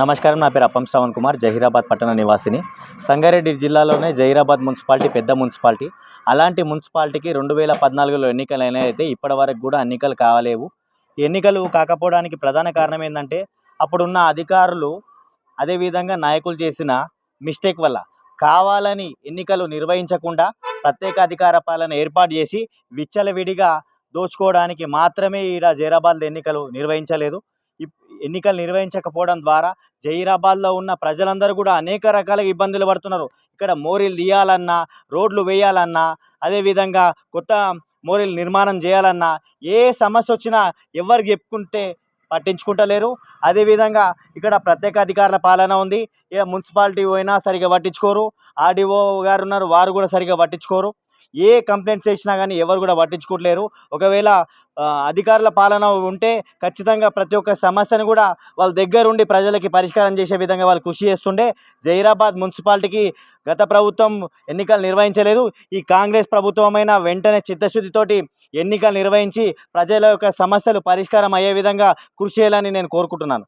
నమస్కారం నా పేరు అప్పం శ్రవణ్ కుమార్ జహీరాబాద్ పట్టణ నివాసిని. సంగారెడ్డి జిల్లాలోనే జహీరాబాద్ మున్సిపాలిటీ పెద్ద మున్సిపాలిటీ. అలాంటి మున్సిపాలిటీకి రెండు వేల పద్నాలుగులో ఎన్నికలు అయితే ఇప్పటి వరకు కూడా ఎన్నికలు కావలేవు. ఎన్నికలు కాకపోవడానికి ప్రధాన కారణం ఏంటంటే అప్పుడున్న అధికారులు అదేవిధంగా నాయకులు చేసిన మిస్టేక్ వల్ల కావాలని ఎన్నికలు నిర్వహించకుండా ప్రత్యేక అధికార పాలన ఏర్పాటు చేసి విచ్చలవిడిగా దోచుకోవడానికి మాత్రమే ఈడ జహీరాబాద్ ఎన్నికలు నిర్వహించలేదు. ఎన్నికలు నిర్వహించకపోవడం ద్వారా జహీరాబాద్లో ఉన్న ప్రజలందరూ కూడా అనేక రకాల ఇబ్బందులు పడుతున్నారు. ఇక్కడ మోరీలు తీయాలన్నా రోడ్లు వేయాలన్నా అదేవిధంగా కొత్త మోరీలు నిర్మాణం చేయాలన్నా ఏ సమస్య వచ్చినా ఎవరికి చెప్పుకుంటే పట్టించుకుంటలేరు. అదేవిధంగా ఇక్కడ ప్రత్యేక అధికారుల పాలన ఉంది. ఇక్కడ మున్సిపాలిటీ పోయినా సరిగా పట్టించుకోరు. ఆర్డీఓ గారు ఉన్నారు వారు కూడా సరిగా పట్టించుకోరు. ఏ కంప్లైంట్స్ చేసినా కానీ ఎవరు కూడా పట్టించుకోవట్లేరు ఒకవేళ అధికారుల పాలన ఉంటే ఖచ్చితంగా ప్రతి ఒక్క సమస్యను కూడా వాళ్ళ దగ్గరుండి ప్రజలకి పరిష్కారం చేసే విధంగా వాళ్ళు కృషి చేస్తుండే. జైరాబాద్ మున్సిపాలిటీకి గత ప్రభుత్వం ఎన్నికలు నిర్వహించలేదు. ఈ కాంగ్రెస్ ప్రభుత్వమైన వెంటనే చిత్తశుద్ధితోటి ఎన్నికలు నిర్వహించి ప్రజల యొక్క సమస్యలు పరిష్కారం అయ్యే విధంగా కృషి చేయాలని నేను కోరుకుంటున్నాను.